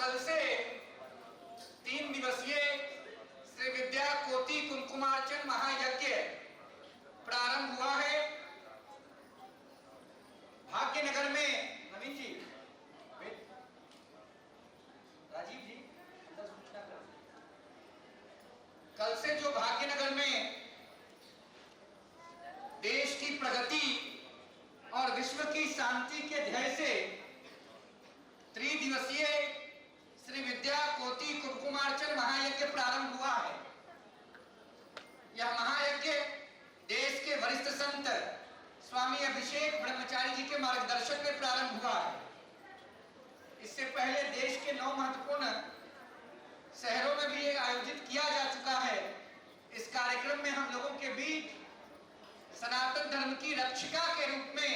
కలిసి प्रारंभ हुआ है। इससे पहले देश के नौ महत्वपूर्ण शहरों में भी ये आयोजित किया जा चुका है। इस कार्यक्रम में हम लोगों के बीच सनातन धर्म की रक्षिका के रूप में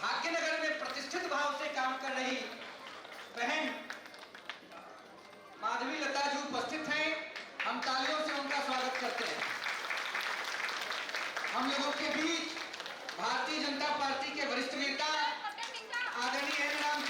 भाग्यनगर में प्रतिष्ठित भाव से काम कर रही बहन माधवी लता जी उपस्थित हैं। हम तालियों से उनका स्वागत करते हैं। हम लोगों के बीच भारतीय जनता पार्टी के वरिष्ठ नेता அதனை எல்லாம்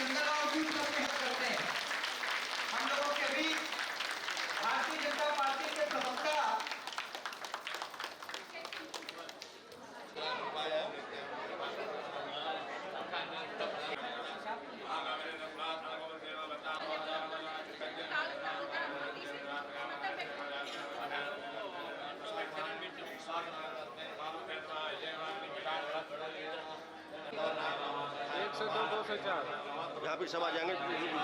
फिर सब आ जाएँगे।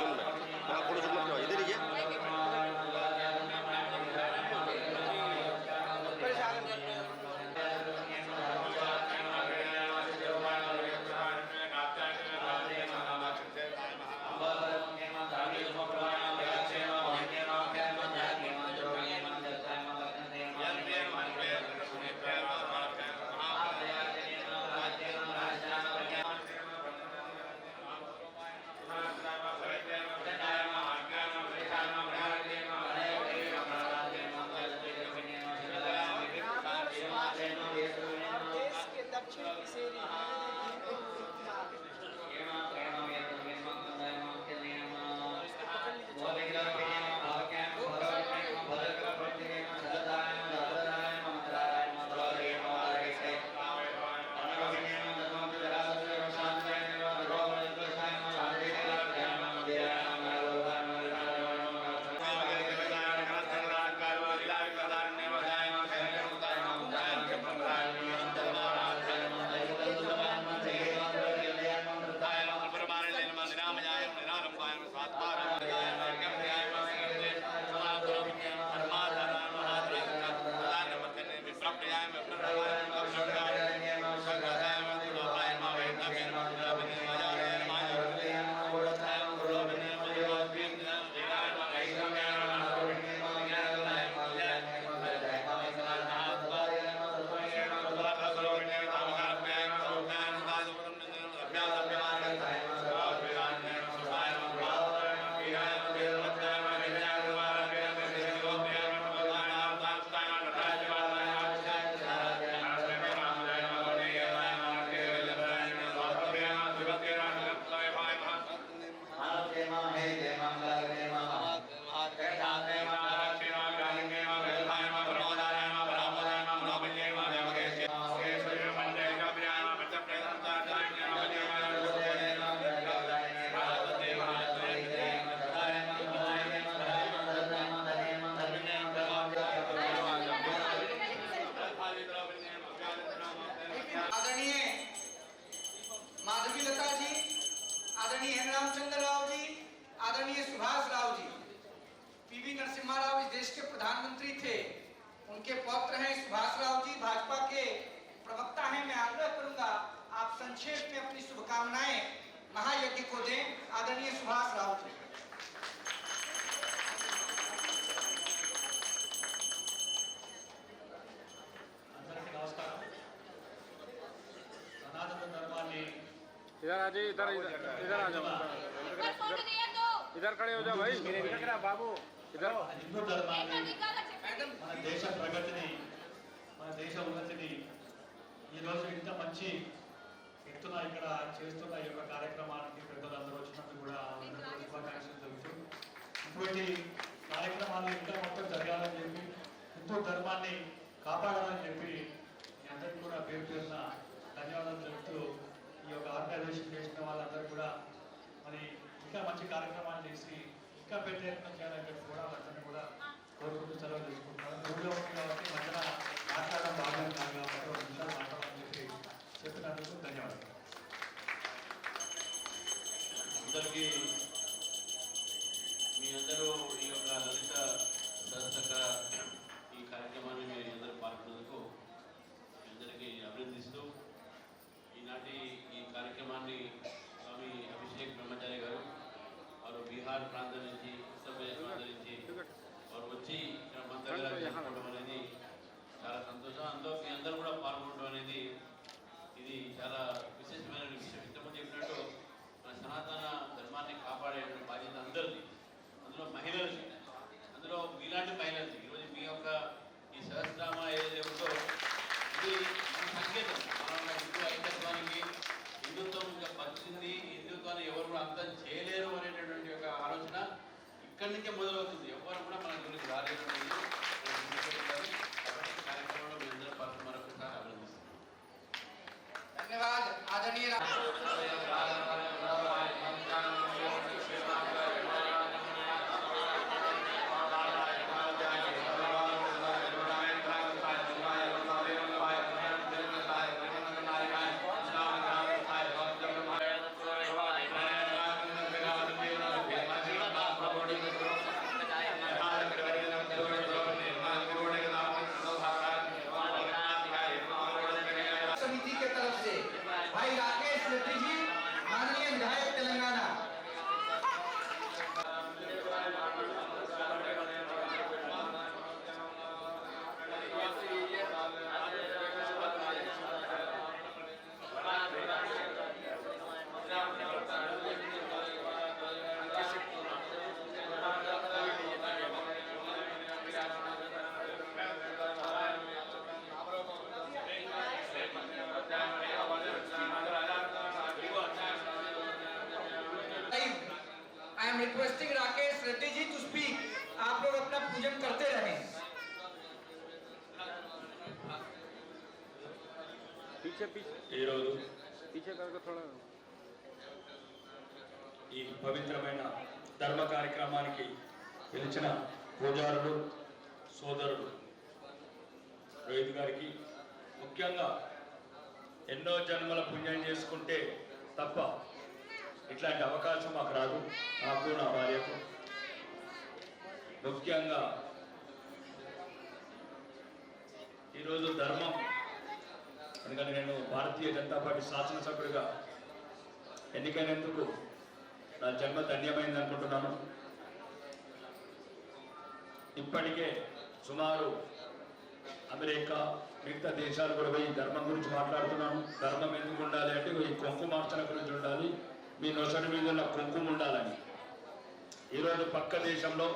इधर आ जाइए इधर इधर आ जाओ। इधर खड़े हो जाओ भाई। బాబు ఇదర్ హిందూ ధర్మాన్ని మన దేశ ప్రగతిని మన దేశ ఉన్నతిని ఈరోజు ఇంత మంచి ఎత్తున ఇక్కడ చేస్తున్న ఈ యొక్క కార్యక్రమానికి పెద్దలందరూ వచ్చినప్పుడు కూడా శుభాకాంక్షలు తెలుసు ఇటువంటి కార్యక్రమాలు మొత్తం జరగాలని చెప్పి హిందూ ధర్మాన్ని కాపాడాలని చెప్పి అందరికీ కూడా పేరు పేరున ధన్యవాదాలు తెలుపుతూ చేసి ఇంకా పెద్ద ఎత్తున చేయాలని కూడా వాళ్ళందరినీ కూడా కోరుకుంటూ సెలవు తీసుకుంటున్నాను. ఊళ్ళో ఉంది కాబట్టి మధ్యన మాట్లాడడం బాగా కాదు కాబట్టి ఒక నిమిషాలు మాట్లాడాలని చెప్పి చెప్పినందుకు ధన్యవాదాలు. అందరికీ మీ అందరూ ఈ యొక్క లలిత సరస్వత ఈ కార్యక్రమాన్ని మీరు అందరూ పాల్గొన్నందుకు మీ అందరికీ అభినందిస్తూ ఈనాటి ఈ కార్యక్రమాన్ని స్వామి అభిషేక్ బ్రహ్మచారి గారు వారు బీహార్ ప్రాంతం నుంచి ఉత్తరప్రదేశ్ ప్రాంతం నుంచి వారు వచ్చి ఇక్కడ మన దగ్గర పవిత్రమైన ధర్మ కార్యక్రమానికి పిలిచిన పూజారులు సోదరుడు రోహిత్ గారికి ముఖ్యంగా ఎన్నో జన్మల పుణ్యం చేసుకుంటే తప్ప ఇట్లాంటి అవకాశం మాకు రాదు. నాకు నా భార్యకు. ముఖ్యంగా ఈరోజు ధర్మం. ఎందుకంటే నేను భారతీయ జనతా పార్టీ శాసనసభ్యుడిగా ఎన్నికైనందుకు నా జన్మ ధన్యమైంది అనుకుంటున్నాను. ఇప్పటికే సుమారు అమెరికా మిగతా దేశాలు కూడా పోయి ధర్మం గురించి మాట్లాడుతున్నాను. ధర్మం ఎందుకు ఉండాలి అంటే ఈ కుంకుమార్చన గురించి ఉండాలి. మీ నొసటి మీద ఉన్న కుంకుమ ఉండాలని. ఈరోజు పక్క దేశంలో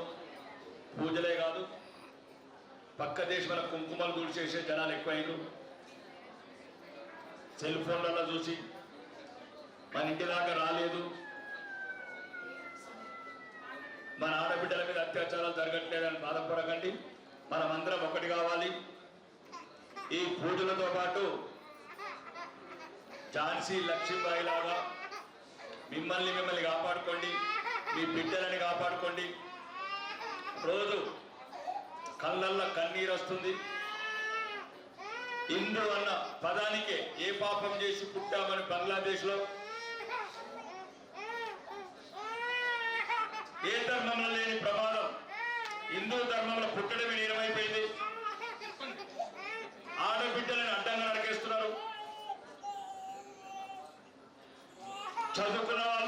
పూజలే కాదు పక్క దేశంలో కుంకుమలు గురి చేసే జనాలు ఎక్కువైనారు సెల్ ఫోన్లలో చూసి మన ఇంటి దాకా రాలేదు. మన ఆడబిడ్డల మీద అత్యాచారాలు జరగట్లేదని బాధపడకండి. మనమందరం ఒకటి కావాలి. ఈ పూజలతో పాటు ఝాన్సీ లక్ష్మీబాయి లాగా మిమ్మల్ని మిమ్మల్ని కాపాడుకోండి. మీ బిడ్డలని కాపాడుకోండి. రోజు కళ్ళల్లో కన్నీరు వస్తుంది. హిందూ అన్న పదానికే ఏ పాపం చేసి పుట్టామని బంగ్లాదేశ్లో ఏ ధర్మంలో లేని ప్రమాదం? హిందూ ధర్మంలో పుట్టడమే నీరమైపోయింది. ఆడబిడ్డలను అడ్డంగా నడికేస్తున్నారు చదువుకున్న వాళ్ళు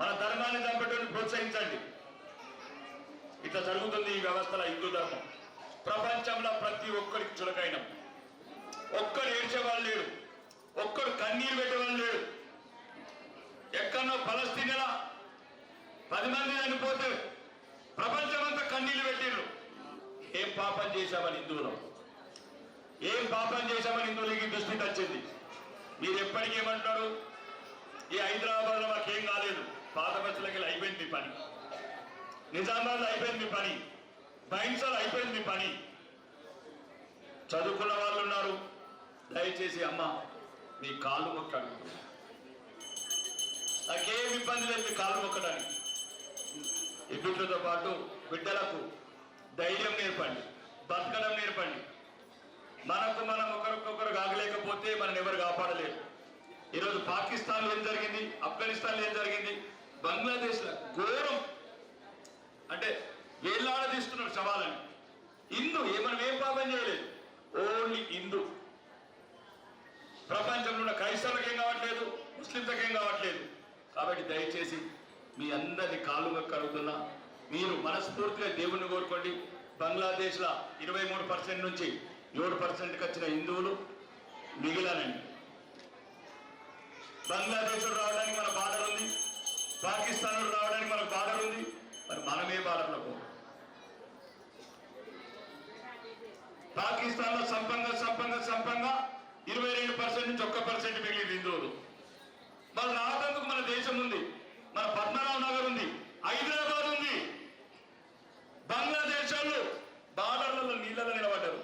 మన ధర్మాన్ని చంపేటువంటి ప్రోత్సహించండి. ఇట్లా జరుగుతుంది ఈ వ్యవస్థలో హిందూ ధర్మం. ప్రపంచంలో ప్రతి ఒక్కరికి చులకైన. ఒక్కరు ఏడ్చేవాళ్ళు లేరు. ఒక్కరు కన్నీరు పెట్టేవాళ్ళు లేడు ఎక్కడో ఫలస్తీనలా పది మంది చనిపోతే ప్రపంచమంతా కన్నీళ్ళు పెట్టిండ్రు ఏం పాపం చేశామని హిందువులం? ఏం పాపం చేశామని హిందువులకి దృష్టి వచ్చింది? మీరు ఎప్పటికేమంటారు ఈ హైదరాబాద్లో మాకేం కాలేదు. పాత బస్సులకి అయిపోయింది పని. నిజామాబాద్ అయిపోయింది పని. బైన్సాల్ అయిపోయింది పని. చదువుకున్న వాళ్ళు ఉన్నారు. దయచేసి అమ్మ మీ కాళ్ళు మొక్క అడుగుతున్నా నాకేం ఇబ్బంది లేదు మీ కాళ్ళు మొక్కడానికి. ఈ పాటు బిడ్డలకు ధైర్యం నేర్పండి బతకడం నేర్పండి. మనకు మనం ఒకరికొకరు కాగలేకపోతే మనం ఎవరు కాపాడలేరు. ఈరోజు పాకిస్తాన్లో ఏం జరిగింది? ఆఫ్ఘనిస్తాన్లో ఏం జరిగింది? బంగ్లాదేశ్లో ఘోరం. అంటే వేలాడదీస్తున్నారు శవాలని హిందూ ఏమనం ఏం పాపం చేయలేదు. ఓన్లీ హిందూ. ప్రపంచంలో ఉన్న క్రైస్తవులకు ఏం కావట్లేదు ముస్లింలకు ఏం కావట్లేదు. కాబట్టి దయచేసి మీ అందరిని కాళ్ళు కలుగుతున్నా మీరు మనస్ఫూర్తిగా దేవుణ్ణి కోరుకోండి. బంగ్లాదేశ్లో ఇరవై మూడు పర్సెంట్ నుంచి ఏడు పర్సెంట్కి వచ్చిన హిందువులు మిగిలానండి బంగ్లాదేశ్ రావడానికి మన బాధలు ఉంది పాకిస్తాన్ రావడానికి మనకు బార్డర్ ఉంది. మరి మనమే బార్డర్లో పాకిస్తాన్లో సంపంగా సంపంగా సంపంగా ఇరవై రెండు పర్సెంట్ నుంచి ఒక్క పర్సెంట్ మిగిలింది హిందువులు మరి రావడానికి మన దేశం ఉంది. మన పద్మనాభ నగర్ ఉంది. హైదరాబాద్ ఉంది. బంగ్లాదేశ్ వాళ్ళు బార్డర్లలో నీళ్ళలో నిలబడ్డారు.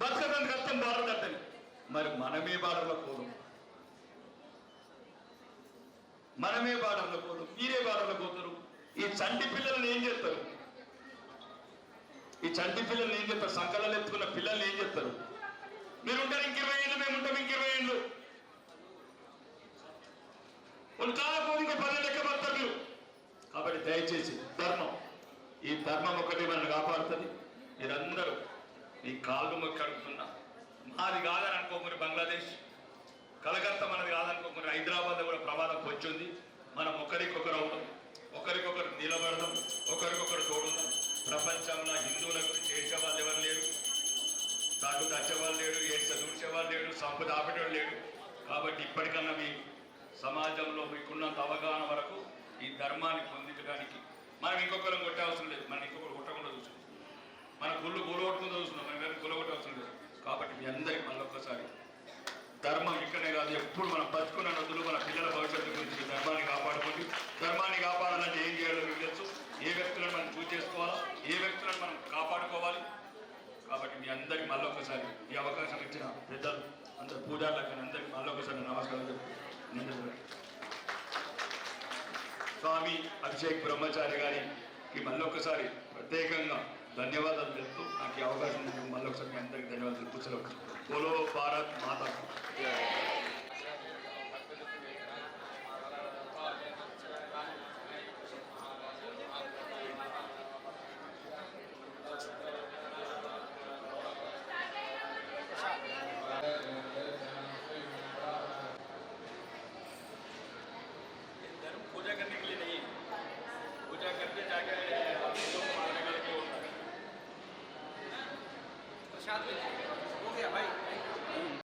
బతకడానికి కష్టం బార్డర్ కట్టని మరి మనమే బార్డర్లో పోదాం. మనమే బార్డర్లో పోదాం మీరే బార్డర్లో పోతారు. ఈ చంటి పిల్లల్ని ఏం చేస్తారు? ఈ చంటి పిల్లల్ని ఏం చెప్తారు సంకలలో ఎత్తుకున్న పిల్లల్ని ఏం చెప్తారు మీరు ఉంటారు ఇంకిరవై ఏళ్ళు మేము ఉంటాం ఇంకిరవై ఏళ్ళు. ఉంటారా పోనీ పది లెక్క పడతారు మీరు. కాబట్టి దయచేసి ధర్మం. ఈ ధర్మం ఒకటి మనల్ని కాపాడుతుంది. మీరందరూ ఈ కాళ్ళు మొక్కి మాది కాదని అనుకోకుండా బంగ్లాదేశ్. కలకత్తా మనది కాదనుకోకుండా హైదరాబాద్ కూడా ప్రమాదం వచ్చింది. మనం ఒకరికొకరు అవుతాం ఒకరికొకరు నిలబడదాం ఒకరికొకరు తోడుందాం ప్రపంచంలో హిందువుల గురించి వాళ్ళు ఎవరు లేరు? తాడు తచ్చేవాళ్ళు లేడు ఏడ్చ దూడ్చేవాళ్ళు లేడు సంపద ఆపేటోడు లేడు కాబట్టి ఇప్పటికన్నా మీ సమాజంలో మీకున్నంత అవగాహన వరకు ఈ ధర్మాన్ని పొందించడానికి మనం ఇంకొకరు కొట్టే అవసరం లేదు. మనం ఇంకొకరు కొట్టకుండా చూసుకుంటాం మన గుళ్ళు గులగొట్టుకుంటూ చూస్తున్నాం. మనం ఎవరికి లేదు. కాబట్టి మీ మన ఒక్కసారి ధర్మం ఇక్కడే కాదు. ఎప్పుడు మనం బతుకున్న నదులు మన పిల్లల భవిష్యత్తు గురించి ధర్మాన్ని కాపాడుకోండి. ధర్మాన్ని కాపాడాలంటే ఏం చేయాలో మీకు తెలుసు. ఏ వ్యక్తులను మనం పూజ చేసుకోవాలా? ఏ వ్యక్తులను మనం కాపాడుకోవాలి? కాబట్టి మీ అందరికి మళ్ళొకసారి ఈ అవకాశం ఇచ్చిన పెద్దలు అందరు పూజారులకు కానీ అందరికి మళ్ళొకసారి నమస్కారం చెప్తూ స్వామి అభిషేక్ బ్రహ్మచారి గారికి మళ్ళొకసారి ప్రత్యేకంగా ధన్యవాదాలు చెప్తూ నాకు ఈ అవకాశం మళ్ళీ ఒకసారి మీ అందరికీ ధన్యవాదాలు. తెలుపుతూ సెలవు బోలో భారత్ మాత